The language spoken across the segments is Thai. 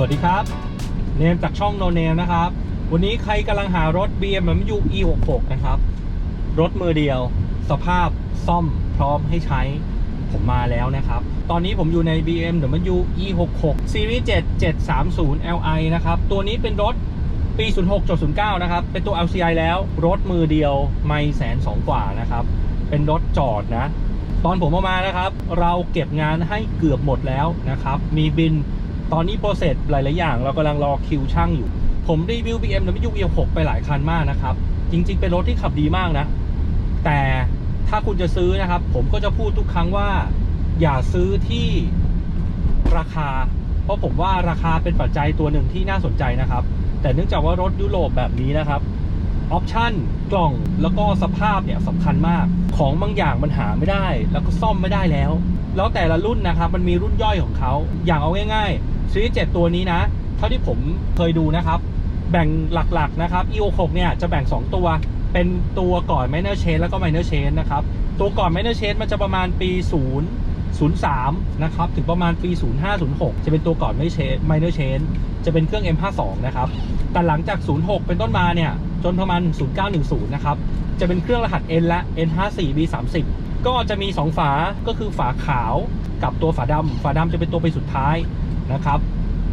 สวัสดีครับ เนมจากช่องโนเนมนะครับ วันนี้ใครกำลังหารถ BMW E66 นะครับ รถมือเดียว สภาพซ่อมพร้อมให้ใช้ผมมาแล้วนะครับ ตอนนี้ผมอยู่ใน BMW E66 Series 7 730 Li นะครับ ตัวนี้เป็นรถปี 06.09 นะครับ เป็นตัว LCI แล้ว รถมือเดียวไม่แสนสองกว่านะครับ เป็นรถจอดนะ ตอนผมเอามานะครับ เราเก็บงานให้เกือบหมดแล้วนะครับ มีบิน ตอนนี้โปรเซสหลาย ๆ อย่าง เรากำลังรอคิวช่างอยู่ ผมรีวิว BMW E6 ไปหลายคันมากนะครับ จริง ๆ เป็นรถที่ขับดีมากนะ แต่ถ้าคุณจะซื้อนะครับ ผมก็จะพูดทุกครั้งว่า อย่าซื้อที่ราคา เพราะผมว่าราคาเป็นปัจจัยตัวหนึ่งที่น่าสนใจนะครับ แต่เนื่องจากว่ารถยุโรปแบบนี้นะครับออปชั่นกล่องแล้วก็สภาพเนี่ยสำคัญมาก ของบางอย่างมันหาไม่ได้ แล้วก็ซ่อมไม่ได้แล้ว แล้วแต่ละรุ่นนะครับ มันมีรุ่นย่อยของเขา อย่างเอาง่ายๆ ซีรีส์7ตัวนี้นะ เท่าที่ผมเคยดูนะครับ แบ่งหลักๆนะครับ EO6 เนี่ยจะแบ่ง 2 ตัว เป็นตัวก่อน minor chain แล้วก็ minor chain นะครับ ตัวก่อน minor chain มันจะประมาณปี 0 03 นะครับ ถึงประมาณปี 05 06 จะเป็นตัวก่อน minor change minor chain จะเป็นเครื่อง M52 นะครับ แต่หลังจาก 06 เป็นต้นมาเนี่ย จนประมาณ 0910 นะครับ จะเป็นเครื่องรหัส N และ N54 B30 ก็จะมี 2 ฝา ก็คือฝาขาวกับตัวฝาดำ ฝาดำจะเป็นตัวไปสุดท้าย นะครับ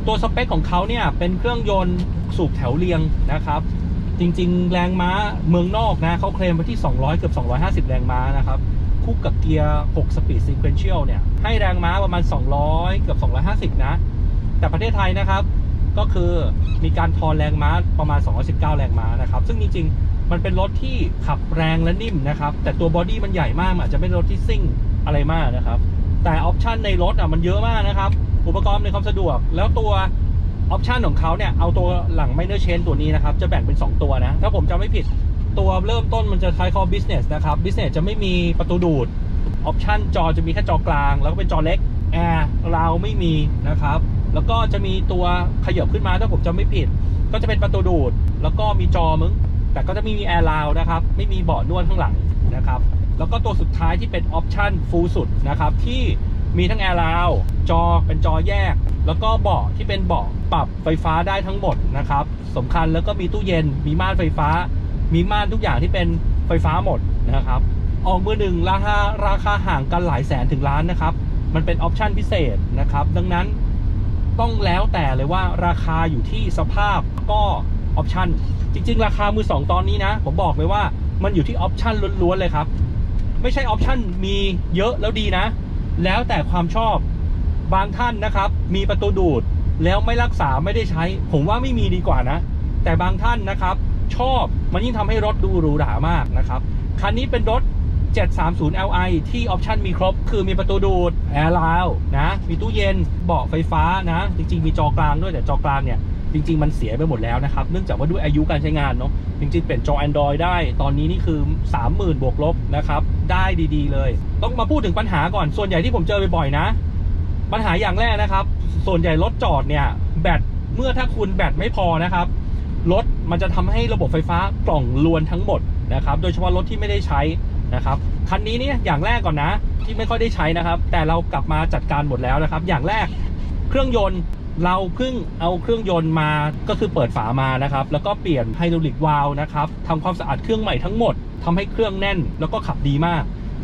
ตัวสเปคของเขาเนี่ยเป็นเครื่องยนต์สูบแถวเรียงนะครับ จริงๆ แรงม้าเมืองนอกนะเขาเคลมไปที่ 200 เกือบ 250 แรงม้านะครับคู่กับเกียร์6 Speed Sequential เนี่ย ให้แรงม้าประมาณ 200 เกือบ 250 นะ แต่ประเทศไทยนะครับ ก็คือมีการทอนแรงม้าประมาณ 219 แรงม้านะครับ ซึ่งจริงๆ มันเป็นรถที่ขับแรงและนิ่มนะครับ แต่ตัวบอดี้มันใหญ่มากอาจจะไม่รถที่ซิ่งอะไรมากนะครับ แต่ออปชันในรถอะมันเยอะมากนะครับ อุปกรณ์ในความสะดวก แล้วตัวออปชันของเขาเนี่ย เอาตัวหลัง minor chain ตัวนี้นะครับ จะแบ่งเป็น 2 ตัวนะ ถ้าผมจำไม่ผิดตัวเริ่มต้นมันจะคล้ายคอ business นะครับ business จะไม่มีประตูดูดออปชันจอจะมีแค่จอกลาง แล้วก็เป็นจอเล็กแอร์ราวไม่มีนะครับ แล้วก็จะมีตัวขยับขึ้นมาถ้าผมจำไม่ผิด ก็จะเป็นประตูดูด แล้วก็มีจอมึง แต่ก็จะไม่มีแอร์ราวนะครับ ไม่มีเบาะนวดข้างหลังนะครับ แล้วก็ตัวสุดท้ายที่เป็นออปชันฟูลสุดนะครับที่ มีทั้งแอร์ราวจอเป็นจอแยก แล้วก็เบาะที่เป็นเบาะปรับไฟฟ้าได้ทั้งหมดนะครับสำคัญแล้วก็มีตู้เย็น มีม่านไฟฟ้า มีม่านทุกอย่างที่เป็นไฟฟ้าหมดนะครับ ออกมือหนึ่งราคาราคาห่างกันหลายแสนถึงล้านนะครับ มันเป็นออปชั่นพิเศษนะครับ ดังนั้นต้องแล้วแต่เลยว่าราคาอยู่ที่สภาพก็ออปชั่นจริง ๆ ราคามือสองตอนนี้นะ ผมบอกเลยว่ามันอยู่ที่ออปชั่นล้วนๆเลยครับ ไม่ใช่ออปชั่นมีเยอะแล้วดีนะ แล้วแต่ความชอบบางท่านนะครับ มีประตูดูดแล้วไม่รักษาไม่ได้ใช้ ผมว่าไม่มีดีกว่านะ แต่บางท่านนะครับ ชอบมันยิ่งทำให้รถดูหรูหรามากนะครับ คันนี้เป็นรถ 730 Li ที่ออปชันมีครบ คือมีประตูดูด แอร์ราวนะ มีตู้เย็นเบาะไฟฟ้านะ จริง ๆ มีจอกลางด้วยแต่จอกลางเนี่ย จริง ๆ มันเสียไปหมดแล้วนะครับ เนื่องจากว่าด้วยอายุการใช้งานเนาะจริง ๆ เปลี่ยนจอ Android ได้ ตอนนี้นี่คือ 30,000 บวกลบนะครับ ได้ดีๆ เลย ต้องมาพูดถึงปัญหาก่อน ส่วนใหญ่ที่ผมเจอบ่อยๆนะ ปัญหาอย่างแรกนะครับ ส่วนใหญ่รถจอดเนี่ยแบตเมื่อถ้าคุณแบตไม่พอนะครับรถมันจะทำให้ระบบไฟฟ้ากล่องลวนทั้งหมดนะครับ โดยเฉพาะรถที่ไม่ได้ใช้นะครับคันนี้เนี่ยอย่างแรกก่อนนะ ที่ไม่ค่อยได้ใช้นะครับ แต่เรากลับมาจัดการหมดแล้วนะครับ อย่างแรกเครื่องยนต์ เราเพิ่งเอาเครื่องยนต์มาก็คือเปิดฝามานะครับ แล้วก็เปลี่ยนไฮดรอลิกวาล์วนะครับทำความสะอาดเครื่องใหม่ทั้งหมดทำให้เครื่องแน่นแล้วก็ขับดีมาก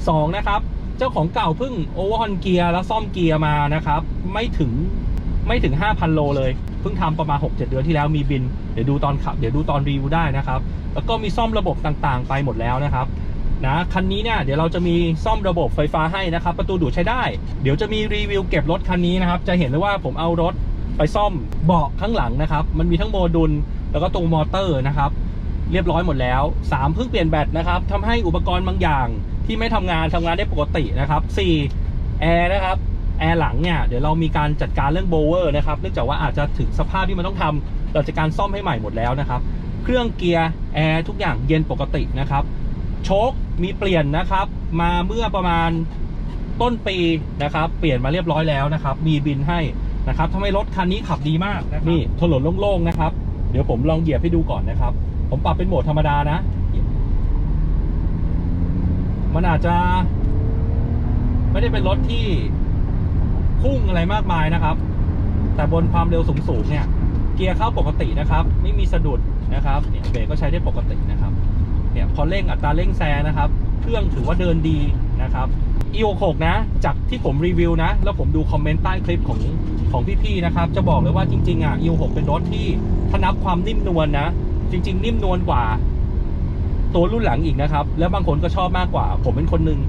สองนะครับ เจ้าของเก่าเพิ่งโอเวอร์ฮอนเกียร์แล้วซ่อมเกียร์มานะครับ ไม่ถึงไม่ถึง 5,000 โลเลยเพิ่งทำประมาณ 6-7 เดือนที่แล้วมีบิน เดี๋ยวดูตอนขับ เดี๋ยวดูตอนรีวิวได้นะครับ แล้วก็มีซ่อมระบบต่างๆ ไปหมดแล้วนะครับนะคันนี้เนี่ยเดี๋ยวเราจะมีซ่อมระบบไฟฟ้าให้นะครับ ประตูดูดใช้ได้ เดี๋ยวจะมีรีวิวเก็บรถคันนี้นะครับ จะเห็นเลยว่าผมเอารถ ไปซ่อมเบาะข้างหลังนะครับ มันมีทั้งโมดูลแล้วก็ตรงมอเตอร์นะครับ เรียบร้อยหมดแล้ว 3 เพิ่งเปลี่ยนแบตนะครับทำให้อุปกรณ์บางอย่างที่ไม่ทำงานทำงานได้ปกตินะครับ4แอร์นะครับแอร์หลังเนี่ยเดี๋ยวเรามีการจัดการเรื่องโบเวอร์นะครับเนื่องจากว่าอาจจะถึงสภาพที่มันต้องทำเราจะการซ่อมให้ใหม่หมดแล้วนะครับ เครื่องเกียร์แอร์ทุกอย่างเย็นปกตินะครับโชคมีเปลี่ยนนะครับ มาเมื่อประมาณต้นปีนะครับ เปลี่ยนมาเรียบร้อยแล้วนะครับ มีบินให้ นะครับทำให้รถคันนี้ขับดีมากนะครับนี่ถนนโล่งๆนะครับ เดี๋ยวผมลองเหยียบให้ดูก่อนนะครับ ผมปรับเป็นโหมดธรรมดานะ มันอาจจะ ไม่ได้เป็นรถที่พุ่งอะไรมากมายนะครับ แต่บนความเร็วสูงๆเนี่ย เกียร์เข้าปกตินะครับ ไม่มีสะดุดนะครับเนี่ยเบรกก็ใช้ได้ปกตินะครับเนี่ยพอเร่งอัตราเร่งแซงนะครับ เครื่องถือว่าเดินดีนะครับ e66 นะ จากที่ผมรีวิวนะ แล้วผมดูคอมเมนต์ใต้คลิปของของพี่ๆนะครับ จะบอกเลยว่าจริงๆอะ e66 เป็นรถที่ถ้านับความนิ่มนวลนะ จริง ๆ นิ่มนวลกว่า ตัวรุ่นหลังอีกนะครับ แล้วบางคนก็ชอบมากกว่า ผมเป็นคนหนึ่ง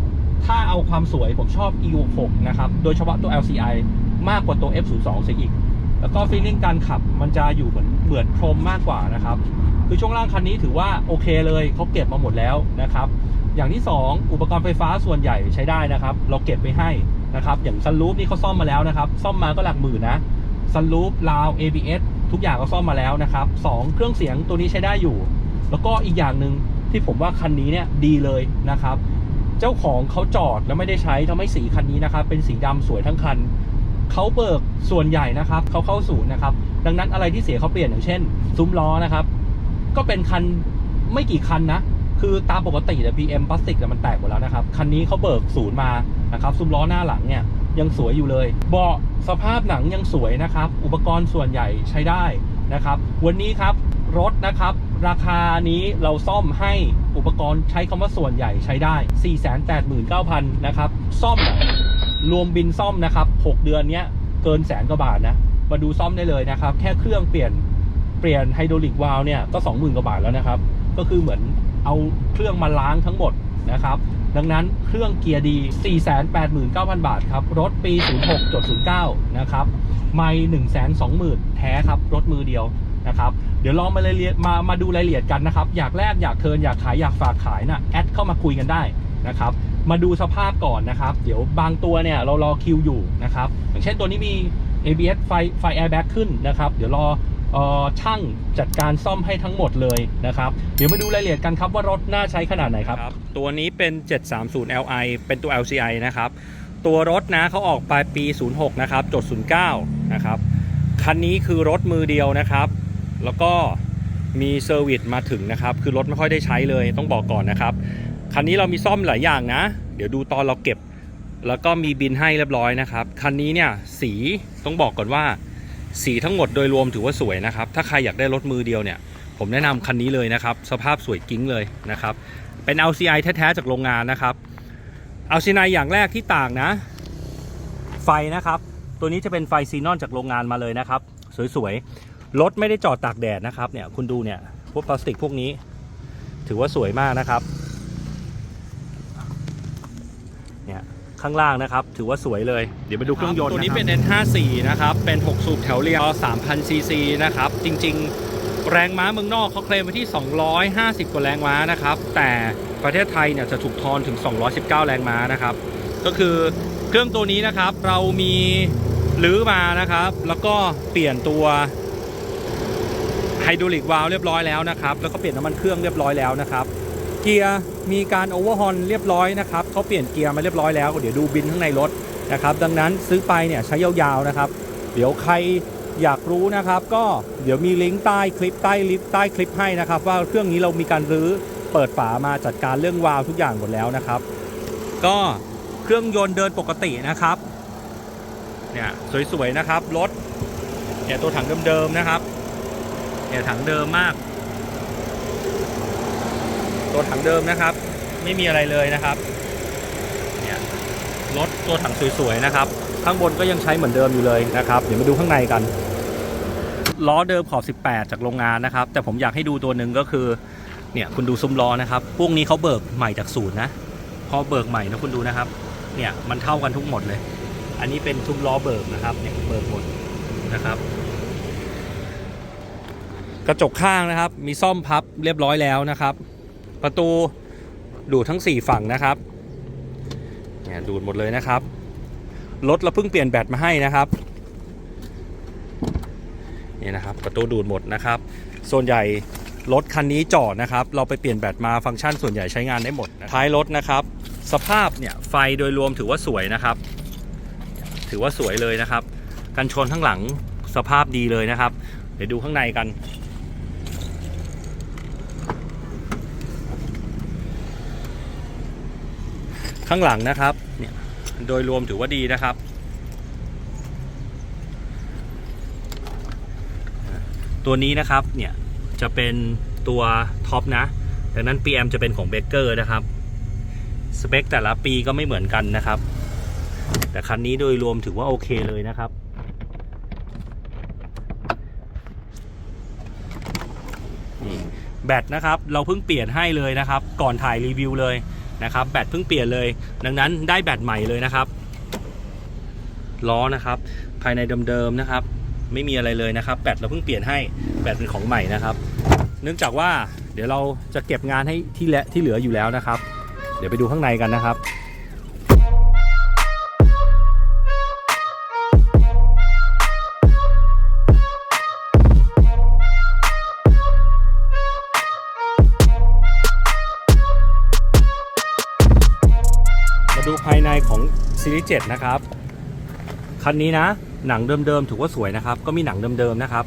ถ้าเอาความสวยผมชอบ e66 นะครับ โดยเฉพาะตัว LCI มากกว่าตัว F02 เสียอีก แล้วก็ฟีลลิ่งการขับมันจะอยู่เหมือนเหมือนพรมมากกว่านะครับ คือช่วงล่างคันนี้ถือว่าโอเคเลยเขาเก็บมาหมดแล้วนะครับ อย่างที่ 2 อุปกรณ์ไฟฟ้าส่วนใหญ่ใช้ได้นะครับ เราเก็บไว้ให้นะครับ อย่างซันรูฟนี่เขาซ่อมมาแล้วนะครับ ซ่อมมาก็หลักหมื่นนะซันรูฟลาว ABS ทุกอย่างก็ซ่อมมาแล้วนะครับสองเครื่องเสียงตัวนี้ใช้ได้อยู่ แล้วก็อีกอย่างหนึ่งที่ผมว่าคันนี้เนี่ยดีเลยนะครับ เจ้าของเขาจอดแล้วไม่ได้ใช้ทำให้สีคันนี้นะครับ เป็นสีดำสวยทั้งคันเขาเบิกส่วนใหญ่นะครับเขาเข้าศูนย์นะครับ ดังนั้นอะไรที่เสียเขาเปลี่ยนอย่างเช่น ซุ้มล้อนะครับ ก็เป็นคันไม่กี่คันนะ คือตามปกติแต่ย BM พลาสติกมันแตกหมดแล้วนะครับ คันนี้เขาเบิกศูนย์มานะครับซุ้มล้อหน้าหลังเนี่ยยังสวยอยู่เลย เบาะสภาพหนังยังสวยนะครับ อุปกรณ์ส่วนใหญ่ใช้ได้นะครับ วันนี้ครับรถนะครับ ราคานี้เราซ่อมให้อุปกรณ์ใช้คำว่าส่วนใหญ่ใช้ได้ 489,000 นะครับ ซ่อมรวมบินซ่อมนะครับ 6 เดือนเนี้ยเกินแสนกว่าบาทนะ มาดูซ่อมได้เลยนะครับ แค่เครื่องเปลี่ยนเปลี่ยนไฮดรอลิกวาล์วเนี่ยก็ 20,000 กว่าบาทแล้วนะครับ ก็คือเหมือน เอาเครื่องมาล้างทั้งหมดนะครับ ดังนั้นเครื่องเกียร์ดี 489,000 บาทครับ รถปี 06.09 นะครับ ไม่120,000 แท้ครับ รถมือเดียวนะครับ เดี๋ยวลองมารายละเอียมามาดูรายละเอียดกันนะครับ อยากแลกอยากเทินอยากขายอยากฝากขายนะแอดเข้ามาคุยกันได้นะครับมาดูสภาพก่อนนะครับ เดี๋ยวบางตัวเนี่ยเรารอคิวอยู่นะครับ อย่างเช่นตัวนี้มี ABS ไฟไฟแอร์แบ็กขึ้นนะครับ เดี๋ยวรอ ช่างจัดการซ่อมให้ทั้งหมดเลยนะครับ เดี๋ยวมาดูรายละเอียดกันครับว่ารถน่าใช้ขนาดไหนครับ ตัวนี้เป็น 730 Li เป็นตัว LCI นะครับ ตัวรถนะเขาออกปลายปี 06 นะครับจด09 นะครับ คันนี้คือรถมือเดียวนะครับ แล้วก็มีเซอร์วิสมาถึงนะครับ คือรถไม่ค่อยได้ใช้เลยต้องบอกก่อนนะครับ คันนี้เรามีซ่อมหลายอย่างนะ เดี๋ยวดูตอนเราเก็บ แล้วก็มีบินให้เรียบร้อยนะครับ คันนี้เนี่ยสีต้องบอกก่อนว่า สีทั้งหมดโดยรวมถือว่าสวยนะครับ ถ้าใครอยากได้รถมือเดียวเนี่ย ผมแนะนำคันนี้เลยนะครับ สภาพสวยกิ้งเลยนะครับ เป็น LCI แท้ๆจากโรงงานนะครับ LCI อย่างแรกที่ต่างนะ ไฟนะครับ ตัวนี้จะเป็นไฟซีนอนจากโรงงานมาเลยนะครับ สวยๆ รถไม่ได้จอดตากแดดนะครับเนี่ยคุณดูเนี่ยพวกพลาสติกพวกนี้ ถือว่าสวยมากนะครับ เนี่ย ข้างล่างนะครับ ถือว่าสวยเลย เดี๋ยวไปดูเครื่องยนต์ตัวนี้เป็น N54 นะครับ เป็น 6 สูบแถวเรียง3,000 ซีซีนะครับ จริง ๆ แรงม้าเมืองนอกเขาเคลมไปที่ 250 กว่าแรงม้านะครับ แต่ประเทศไทยเนี่ยจะถูกทอนถึง 219 แรงม้านะครับ ก็คือเครื่องตัวนี้นะครับเรามีรื้อมานะครับ แล้วก็เปลี่ยนตัวไฮดรอลิกวาล์วเรียบร้อยแล้วนะครับ แล้วก็เปลี่ยนน้ำมันเครื่องเรียบร้อยแล้วนะครับ เกียร์มีการโอเวอร์ฮอนเรียบร้อยนะครับเขาเปลี่ยนเกียร์มาเรียบร้อยแล้ว เดี๋ยวดูบินข้างในรถนะครับดังนั้นซื้อไปเนี่ยใช้ยาวๆนะครับ เดี๋ยวใครอยากรู้นะครับ ก็เดี๋ยวมีลิงก์ใต้คลิปใต้ลิฟใต้คลิปให้นะครับ ว่าเครื่องนี้เรามีการรื้อเปิดฝามาจัดการเรื่องวาล์วทุกอย่างหมดแล้วนะครับ ก็เครื่องยนต์เดินปกตินะครับเนี่ยสวยๆนะครับรถเนี่ยตัวถังเดิมๆนะครับเนี่ยถังเดิมมาก ตัวถังเดิมนะครับ ไม่มีอะไรเลยนะครับเนี่ยรถตัวถังสวยๆนะครับ ข้างบนก็ยังใช้เหมือนเดิมอยู่เลยนะครับ เดี๋ยวมาดูข้างในกันล้อเดิมขอบ 18 จากโรงงานนะครับ แต่ผมอยากให้ดูตัวหนึ่งก็คือเนี่ยคุณดูซุ้มล้อนะครับพวกนี้เขาเบิกใหม่จากศูนย์นะพอเบิกใหม่นะคุณดูนะครับเนี่ยมันเท่ากันทุกหมดเลย อันนี้เป็นซุ้มล้อเบิกนะครับเนี่ยเบิกหมดนะครับ กระจกข้างนะครับ มีซ่อมพับเรียบร้อยแล้วนะครับ ประตูดูดทั้ง 4 ฝั่งนะครับเนี่ยดูดหมดเลยนะครับ รถเราเพิ่งเปลี่ยนแบตมาให้นะครับนี่นะครับประตูดูดหมดนะครับ ส่วนใหญ่รถคันนี้จอดนะครับ เราไปเปลี่ยนแบตมาฟังก์ชันส่วนใหญ่ใช้งานได้หมดท้ายรถนะครับ สภาพเนี่ยไฟโดยรวมถือว่าสวยนะครับ ถือว่าสวยเลยนะครับ กันชนข้างหลังสภาพดีเลยนะครับ เดี๋ยวดูข้างในกัน ข้างหลังนะครับเนี่ยโดยรวมถือว่าดีนะครับ ตัวนี้นะครับเนี่ยจะเป็นตัวท็อปนะดังนั้น PM จะเป็นของเบเกอร์นะครับสเปคแต่ละปีก็ไม่เหมือนกันนะครับ แต่คันนี้โดยรวมถือว่าโอเคเลยนะครับแบตนะครับ เราเพิ่งเปลี่ยนให้เลยนะครับ ก่อนถ่ายรีวิวเลย นะครับแบตเพิ่งเปลี่ยนเลย ดังนั้นได้แบตใหม่เลยนะครับล้อนะครับ ภายในเดิมๆนะครับ ไม่มีอะไรเลยนะครับ แบตเราเพิ่งเปลี่ยนให้แบตเป็นของใหม่นะครับ เนื่องจากว่าเดี๋ยวเราจะเก็บงานให้ที่และที่เหลืออยู่แล้วนะครับ เดี๋ยวไปดูข้างในกันนะครับ ในของซีรีส์7นะครับ คันนี้นะ หนังเดิมๆถือว่าสวยนะครับ ก็มีหนังเดิมๆนะครับ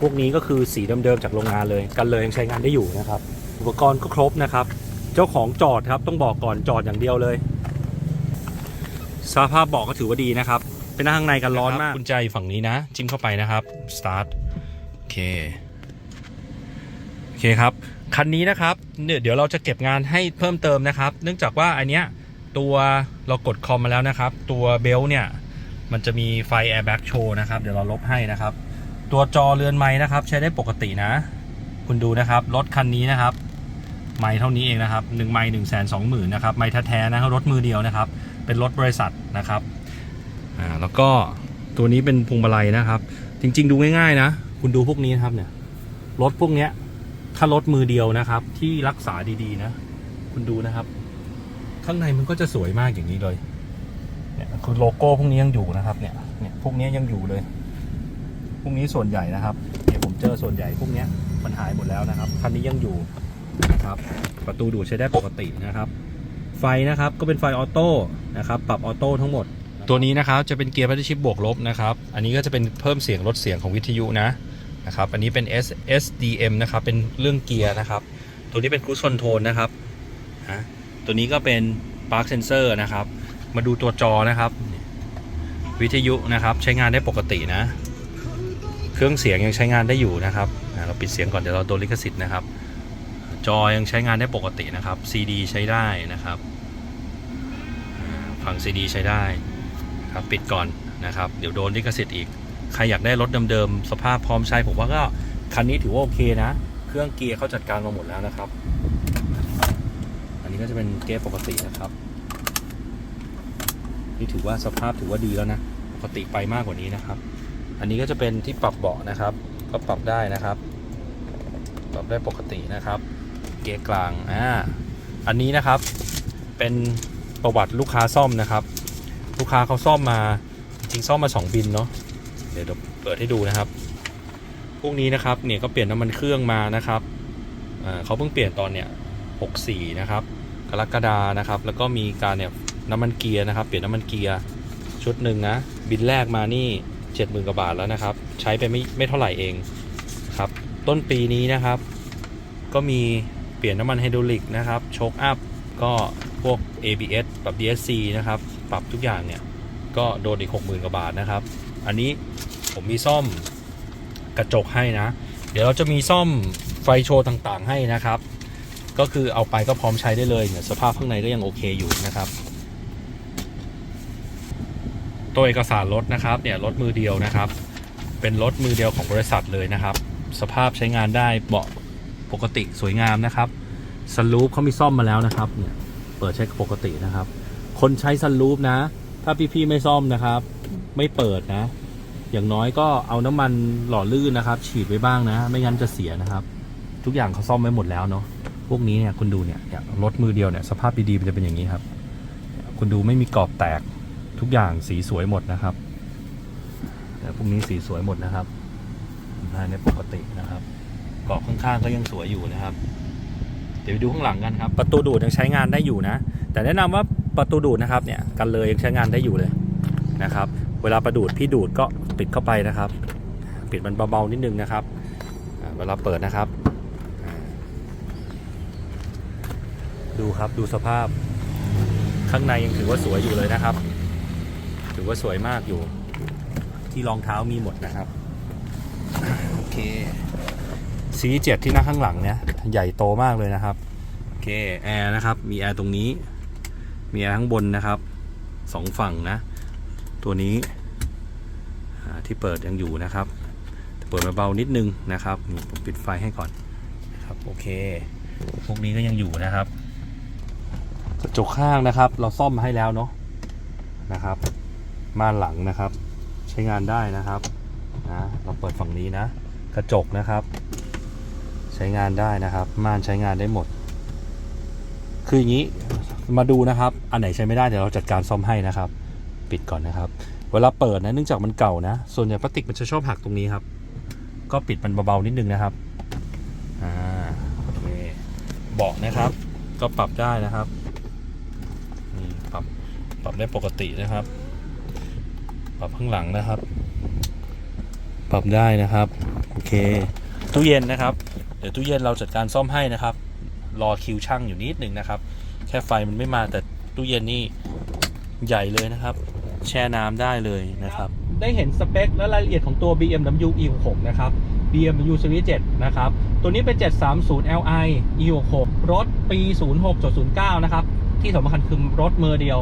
พวกนี้ก็คือสีเดิมๆจากโรงงานเลย กันเลยยังใช้งานได้อยู่นะครับ อุปกรณ์ก็ครบนะครับ เจ้าของจอดครับต้องบอกก่อนจอดอย่างเดียวเลย สภาพเบอกก็ถือว่าดีนะครับ เป็นข้างในกันร้อนมากกุญแจฝั่งนี้นะ จิ้มเข้าไปนะครับ start โอเคโอเคครับคันนี้นะครับเดี๋ยวเราจะเก็บงานให้เพิ่มเติมนะครับ เนื่องจากว่าอันเนี้ย ตัวเรากดคอมมาแล้วนะครับ ตัวเบลเนี่ย มันจะมีไฟ airbag show นะครับ เดี๋ยวเราลบให้นะครับ ตัวจอเรือนไม้นะครับ ใช้ได้ปกตินะ คุณดูนะครับ รถคันนี้นะครับ ไม้เท่านี้เองนะครับหนึ่งไม้หนึ่งแสนสองหมื่นนะครับไม้แท้ๆนะครับรถมือเดียวนะครับ เป็นรถบริษัทนะครับอ่าแล้วก็ตัวนี้เป็นพวงมาลัยนะครับ จริง ๆ ดูง่ายๆนะ คุณดูพวกนี้นะครับเนี่ยรถพวกเนี้ยถ้ารถมือเดียวนะครับ ที่รักษาดีๆนะ คุณดูนะครับ ข้างในมันก็จะสวยมากอย่างนี้เลยเนี่ยคือโลโก้พวกนี้ยังอยู่นะครับเนี่ยเนี่ยพวกนี้ยังอยู่เลย พวกนี้ส่วนใหญ่นะครับเนี่ยผมเจอส่วนใหญ่พวกนี้มันหายหมดแล้วนะครับคันนี้ยังอยู่นะครับ ประตูดูดใช้ได้ปกตินะครับ ไฟนะครับก็เป็นไฟออโต้นะครับปรับออโต้ทั้งหมด ตัวนี้นะครับจะเป็นเกียร์พัฒชิปบวกลบนะครับอันนี้ก็จะเป็นเพิ่มเสียงลดเสียงของวิทยุนะนะครับอันนี้เป็น S SDM นะครับเป็นเรื่องเกียร์นะครับ ตัวนี้เป็นครู i คอนโทรลนะครับฮะ ตัวนี้ก็เป็น Park Sensor นะครับ มาดูตัวจอนะครับ วิทยุนะครับใช้งานได้ปกตินะ เครื่องเสียงยังใช้งานได้อยู่นะครับ เราปิดเสียงก่อนเดี๋ยวเราโดนลิขสิทธิ์นะครับ จอยังใช้งานได้ปกตินะครับ CD ใช้ได้นะครับอ่าฝั่ง CD ใช้ได้ครับปิดก่อนนะครับ เดี๋ยวโดนลิขสิทธิ์อีก ใครอยากได้รถเดิมๆสภาพพร้อมใช้ผมว่าก็คันนี้ถือว่าโอเคนะ เครื่องเกียร์เขาจัดการมาหมดแล้วนะครับ นี้ก็จะเป็นเกียร์ปกตินะครับ นี่ถือว่าสภาพถือว่าดีแล้วนะ ปกติไปมากกว่านี้นะครับ อันนี้ก็จะเป็นที่ปรับเบาะนะครับ ก็ปรับได้นะครับ ปรับได้ปกตินะครับ เกียร์กลาง อ่า อันนี้นะครับ เป็นประวัติลูกค้าซ่อมนะครับ ลูกค้าเขาซ่อมมาจริงซ่อมมาสองบินเนาะ เดี๋ยวเปิดให้ดูนะครับ พวกนี้นะครับ เนี่ยก็เปลี่ยนน้ำมันเครื่องมานะครับอ่าเขาเพิ่งเปลี่ยนตอนเนี่ย64 นะครับ รกฎานะครับ แล้วก็มีการเนี่ยน้ำมันเกียร์นะครับ เปลี่ยนน้ำมันเกียร์ชุดหนึ่งนะ บินแรกมานี่70,000กว่าบาทแล้วนะครับ ใช้ไปไม่ไม่เท่าไหร่เองครับ ต้นปีนี้นะครับ ก็มีเปลี่ยนน้ำมันไฮดรอลิกนะครับโชคอัพก็พวก ABS ปรับ DSC นะครับ ปรับทุกอย่างเนี่ย ก็โดนอีก 60,000 กว่าบาทนะครับ อันนี้ผมมีซ่อมกระจกให้นะ เดี๋ยวเราจะมีซ่อมไฟโชว์ต่างๆให้นะครับ ก็คือเอาไปก็พร้อมใช้ได้เลยเนี่ยสภาพข้างในก็ยังโอเคอยู่นะครับ ตัวเอกสารรถนะครับเนี่ยรถมือเดียวนะครับ เป็นรถมือเดียวของบริษัทเลยนะครับ สภาพใช้งานได้เบาะปกติสวยงามนะครับสลูปเขามีซ่อมมาแล้วนะครับเนี่ยเปิดใช้ปกตินะครับ คนใช้สลูปนะ ถ้าพี่ๆไม่ซ่อมนะครับ ไม่เปิดนะ อย่างน้อยก็เอาน้ำมันหล่อลื่นนะครับ ฉีดไว้บ้างนะ ไม่งั้นจะเสียนะครับ ทุกอย่างเขาซ่อมไว้หมดแล้วเนาะ วกนี้เนี่ยคุณดูเนี่ยรถมือเดียวเนี่ยสภาพดีๆมันจะเป็นอย่างนี้ครับ คุณดูไม่มีกรอบแตกทุกอย่างสีสวยหมดนะครับแต่พวกนี้สีสวยหมดนะครับภายในปกตินะครับกรอบข้างๆก็ยังสวยอยู่นะครับ เดี๋ยวไปดูข้างหลังกันครับ ประตูดูดยังใช้งานได้อยู่นะ แต่แนะนำว่าประตูดูดนะครับเนี่ยกันเลยยังใช้งานได้อยู่เลยนะครับ เวลาประดูดพี่ดูดก็ปิดเข้าไปนะครับ ปิดมันเบาๆนิดนึงนะครับ เวลาเปิดนะครับอ่า ดูครับดูสภาพ ข้างในยังถือว่าสวยอยู่เลยนะครับ ถือว่าสวยมากอยู่ ที่รองเท้ามีหมดนะครับ โอเคซีเจ็ดที่นั่งข้างหลังเนี่ยใหญ่โตมากเลยนะครับโอเคแอร์นะครับมีแอร์ตรงนี้ มีแอร์ข้างบนนะครับสองฝั่งนะ ตัวนี้อ่าที่เปิดยังอยู่นะครับแต่เปิดมาเบานิดนึงนะครับนี่ผมปิดไฟให้ก่อนนะครับโอเค พวกนี้ก็ยังอยู่นะครับ กระจกข้างนะครับ เราซ่อมมาให้แล้วเนาะนะครับม่านหลังนะครับ ใช้งานได้นะครับนะเราเปิดฝั่งนี้นะ กระจกนะครับ ใช้งานได้นะครับม่านใช้งานได้หมด คืออย่างนี้มาดูนะครับ อันไหนใช้ไม่ได้เดี๋ยวเราจัดการซ่อมให้นะครับ ปิดก่อนนะครับ เวลาเปิดนะเนื่องจากมันเก่านะ ส่วนใหญ่พลาสติกมันจะชอบหักตรงนี้ครับ ก็ปิดมันเบาๆนิดนึงนะครับอ่าโอเคเบาะนะครับ ก็ปรับได้นะครับ ปรับปรับได้ปกตินะครับ ปรับข้างหลังนะครับ ปรับได้นะครับโอเคตู้เย็นนะครับเดี๋ยวตู้เย็นเราจัดการซ่อมให้นะครับ รอคิวช่างอยู่นิดหนึ่งนะครับ แค่ไฟมันไม่มาแต่ตู้เย็นนี่ใหญ่เลยนะครับ แช่น้ำได้เลยนะครับ ได้เห็นสเปคและรายละเอียดของตัว BMW E6 นะครับ BMW Series 7 นะครับ ตัวนี้เป็น 730 Li E6 รถปี 06.09 นะครับ ที่สำคัญคือรถเมอร์เดียว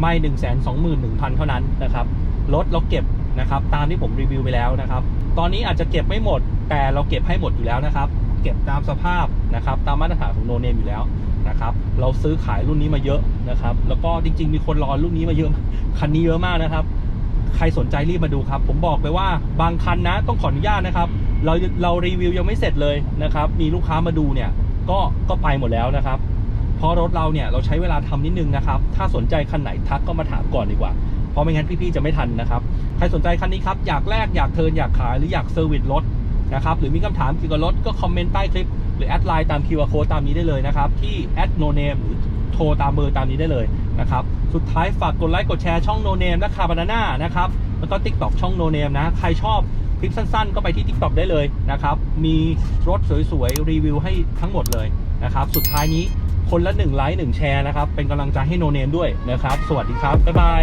ไม่121,000 เท่านั้นนะครับรถเราเก็บนะครับ ตามที่ผมรีวิวไปแล้วนะครับ ตอนนี้อาจจะเก็บไม่หมด แต่เราเก็บให้หมดอยู่แล้วนะครับ เก็บตามสภาพนะครับ ตามมาตรฐานของโนเนมอยู่แล้วนะครับ เราซื้อขายรุ่นนี้มาเยอะนะครับ แล้วก็จริง ๆ มีคนรอรุ่นนี้มาเยอะ คันนี้เยอะมากนะครับ ใครสนใจรีบมาดูครับ ผมบอกไปว่าบางคันนะต้องขออนุญาตนะครับ เราเรารีวิวยังไม่เสร็จเลยนะครับ มีลูกค้ามาดูเนี่ย ก็ก็ไปหมดแล้วนะครับ เพราะรถเราเนี่ยเราใช้เวลาทำนิดนึงนะครับ ถ้าสนใจคันไหนทักก็มาถามก่อนดีกว่า เพราะไม่งั้นพี่ๆจะไม่ทันนะครับ ใครสนใจคันนี้ครับ อยากแลกอยากเทินอยากขายหรืออยากเซอร์วิสรถนะครับ หรือมีคำถามเกี่ยวกับรถก็คอมเมนต์ใต้คลิป หรือแอดไลน์ตาม QR code ตามนี้ได้เลยนะครับ ที่ at no name หรือโทรตามเบอร์ตามนี้ได้เลยนะครับ สุดท้ายฝากกดไลค์กดแชร์ช่อง no name และคาบานาน่านะครับแล้วก็ TikTok ช่อง no name นะ ใครชอบคลิปสั้นๆ ก็ไปที่ TikTok ได้เลยนะครับ มีรถสวยๆ รีวิวให้ทั้งหมดเลยนะครับ สุดท้ายนี้ คนละ1ไลค์1แชร์นะครับ เป็นกำลังใจให้โนเนมด้วยนะครับ สวัสดีครับ บ๊ายบาย